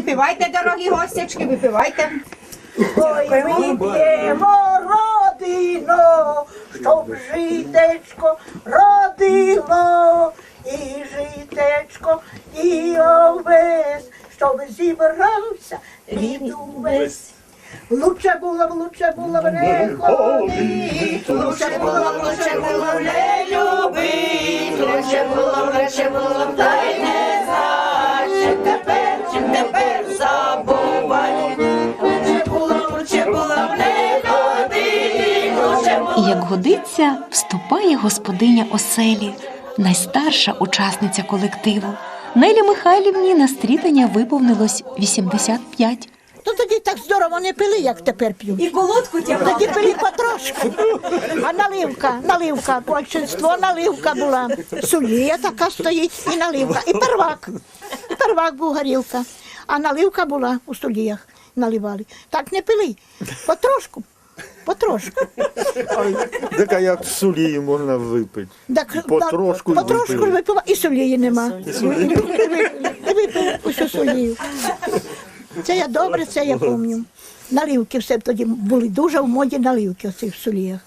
випивайте, дорогі гостячки, випивайте. Ой, вип'ємо родино, щоб житечко родило, і житечко, і овес, щоб зібрався рід увесь. Лучше було б, лучше було б не ходить, лучше було б, лучше було б не любить, лучше було б, лучше було б, та І як годиться, вступає господиня оселі, найстарша учасниця колективу. Нелі Михайлівні на стрітання виповнилось 85. Ну тоді так здорово не пили, як тепер п'ють. І колодку тягла. Тоді пили потрошку. А наливка, наливка, большинство наливка була. Сулія така стоїть і наливка. І первак. І первак був горілка. А наливка була у суліях. Наливали. Так не пили. Потрошку. Потрошку. Так а як сулії можна випити? Так, Потрошку потрошку випили. випила, і солії нема. І випили, і усю солію. Це я добре, це я пам'ятаю. Наливки все тоді були дуже в моді наливки оці в соліях.